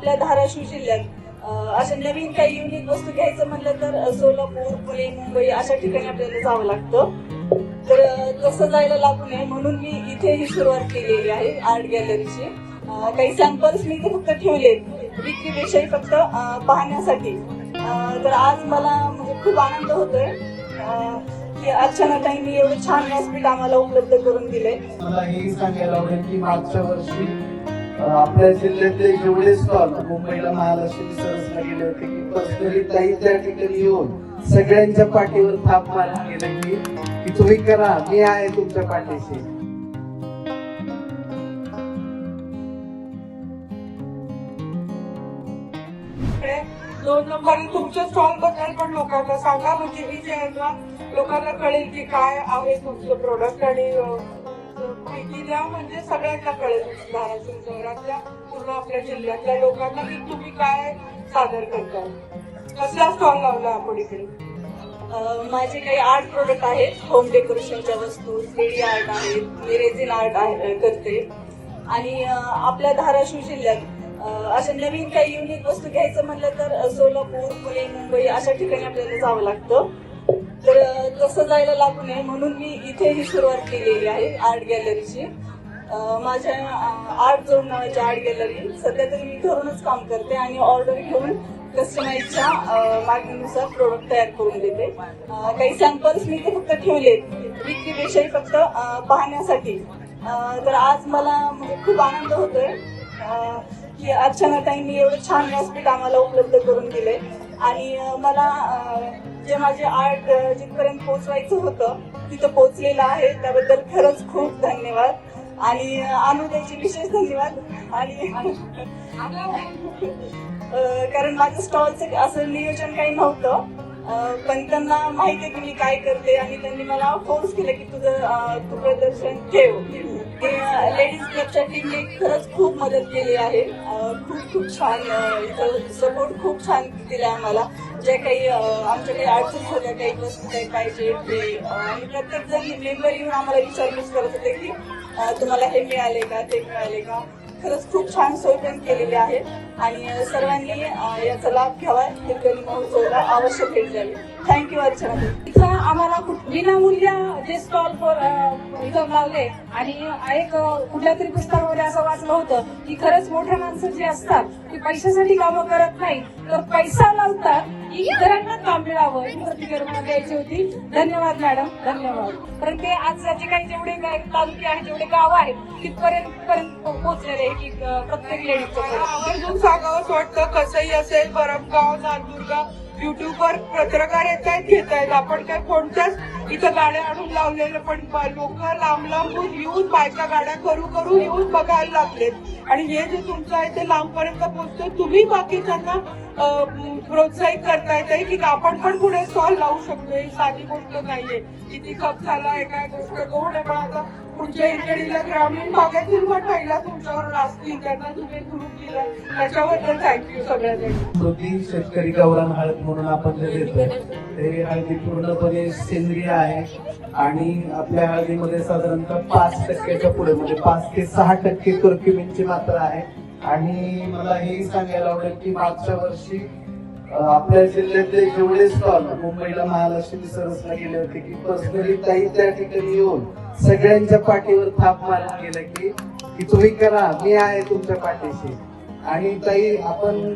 आपल्या धाराशिव जिल्ह्यात. अशा नवीन काही युनिक वस्तू घ्यायचं म्हणलं तर सोलापूर पुणे मुंबई अशा ठिकाणी आपल्याला जावं लागतं. तर तसं जायला लागू नये म्हणून मी इथे ही सुरुवात केलेली आहे आर्ट गॅलरीची काही सॅम्पल्स मी इथे फक्त ठेवले विक्रीविषयी फक्त पाहण्यासाठी. तर आज मला म्हणजे खूप आनंद होतोय की अचानक मी एवढं छान व्यासपीठ आम्हाला उपलब्ध करून दिले मला हे सांगायला आवडेल की मागच्या वर्षी आपल्या जिल्ह्यातले जेवढे स्टॉल मुंबईला महालक्ष्मी सरसला गेले होते की पर्सनली ताई त्या ठिकाणी येऊन सगळ्यांच्या पाठीवर थाप मारून गेलं. की की तुम्ही करा मी आहे तुमच्या पाठीशी. दोन नंबर तुमच्या स्टॉलबद्दल पण लोकांना सांगा म्हणजे मी जे आहे ना लोकांना कळेल की काय आहे तुमचं प्रोडक्ट आणि माहिती द्या म्हणजे सगळ्यांना कळेल धाराशिव शहरातल्या पूर्ण आपल्या जिल्ह्यातल्या लोकांना की तुम्ही काय सादर करताय कसला स्टॉल लावला आपण इकडे? माझे काही आर्ट प्रोडक्ट आहेत. होम डेकोरेशनच्या वस्तू थ्री आर्ट आहेत मी रेझिन आर्ट आहे करते. आणि आपल्या धाराशिव जिल्ह्यात अशा नवीन काही युनिक वस्तू घ्यायचं म्हणलं तर सोलापूर पुणे मुंबई अशा ठिकाणी आपल्याला जावं लागतं. तर तसं जायला लागू नये म्हणून मी इथे ही सुरुवात केलेली आहे आर्ट गॅलरीची माझ्या आर्ट झोन नावाची आर्ट गॅलरी सध्या तरी मी घरूनच काम करते आणि ऑर्डर घेऊन कस्टमरच्या मागणीनुसार प्रोडक्ट तयार करून देते. काही सॅम्पल्स मी ते फक्त ठेवले विक्रीविषयी फक्त पाहण्यासाठी. तर आज मला म्हणजे खूप आनंद होतोय की अचानक मी एवढं छान व्यासपीठ आम्हाला उपलब्ध करून दिले. आणि मला जे माझे आर्ट जिथपर्यंत पोचवायचं होतं तिथं पोचलेलं आहे. त्याबद्दल खरंच खूप धन्यवाद. आणि अं, विशेष धन्यवाद. आणि कारण माझं स्टॉलचं असं नियोजन काही नव्हतं. पण त्यांना माहिती आहे की मी काय करते आणि त्यांनी मला फोर्स केलं की तुझं तू प्रदर्शन ठेव. लेडीज क्लबच्या टीमने खरंच खूप मदत केली आहे. खूप खूप छान इथं सपोर्ट खूप छान दिला आम्हाला. जे काही आमच्याकडे आमच्या काही अडचणी होत्या काही वस्तू काही पाहिजे ते आणि प्रत्येक जण मेंबर येऊन आम्हाला विचारपूस करत होते की तुम्हाला हे मिळाले का ते मिळाले का? खरंच खूप छान सोय पण केलेली आहे. आणि सर्वांनी याचा लाभ घ्यावा हिरकणी महोत्सवाला अवश्य भेट द्यावी. थँक्यू अर्चना इथं आम्हाला विनामूल्य जे स्टॉल इथं लावले आणि एक कुठल्या तरी पुस्तकामध्ये असं वाचलं होतं की खरंच मोठ्या माणसं जे असतात ते पैशासाठी कामं करत नाही तर पैसा लावतात इतरांना काम मिळावं ही प्रतिक्रिया द्यायची होती. धन्यवाद मॅडम धन्यवाद. परंतु ते आज जे काही जेवढे काय तालुके आहेत जेवढे गाव आहेत तिथपर्यंत पर्यंत पोहोचलेले की प्रत्येक लेडीज सांगावं असं वाटतं कसंही असेल परमगाव नांदुर्गा युट्यूबवर पत्रकार येत आहेत घेत आहेत. आपण काय कोणत्याच इथं गाड्या आणून लावलेलं पण लोक लांब लांबून येऊन बायका गाड्या करू करू येऊन बघायला लागलेत. आणि हे जे तुमचं आहे ते लांबपर्यंत पोहोचतोय तुम्ही बाकीच्यांना प्रोत्साहित करतायत आहे की आपण पण पुढे स्टॉल लावू शकतो ही साधी गोष्ट नाहीये. किती खप झाला आहे काय गोष्ट कोण आहे? पण आता पुढच्या इकडीला ग्रामीण भागातील पण महिला तुमच्यावर असतील त्यांना तुम्ही ग्रुप दिला त्याच्याबद्दल थँक्यू सगळ्यांनी. कृती शेतकरी गौरण हळद म्हणून आपण जे देतो ते हळदी पूर्णपणे सेंद्रिय आहे आणि आपल्या हळदीमध्ये साधारणतः पाच टक्क्याच्या पुढे म्हणजे पाच ते सहा टक्के कर्क्युमिनची मात्रा आहे. आणि मला हे सांगायला आवडेल की मागच्या वर्षी आपल्या जिल्ह्यातले जेवढे स्टॉल मुंबईला महालक्ष्मी सरसला गेले होते की पर्सनली ताई त्या ठिकाणी येऊन सगळ्यांच्या पाठीवर थाप मारून गेलं की की तुम्ही करा मी आहे तुमच्या पाठीशी. आणि ताई आपण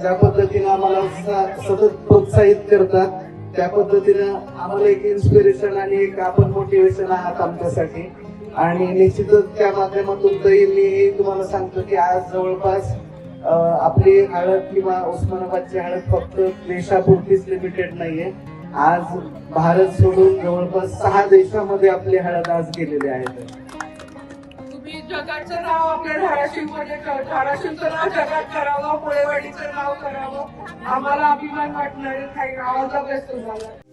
ज्या पद्धतीनं आम्हाला स- सतत प्रोत्साहित करतात त्या पद्धतीनं आम्हाला एक इन्स्पिरेशन आणि एक आपण मोटिवेशन आहात आमच्यासाठी. आणि निश्चितच त्या माध्यमातून तरी मी हे तुम्हाला सांगतो की आज जवळपास आपली हळद किंवा उस्मानाबादची हळद फक्त देशापुरतीच लिमिटेड नाहीये. आज भारत सोडून जवळपास सहा देशामध्ये आपली हळद आज गेलेली आहे. तुम्ही जगाचं नाव आपल्या धाराशिवमध्ये कर- धाराशिवचं नाव जगात करावं पुळेवाडीचं नाव करावं. आम्हाला अभिमान वाटणार आहे ऑल तुम्हाला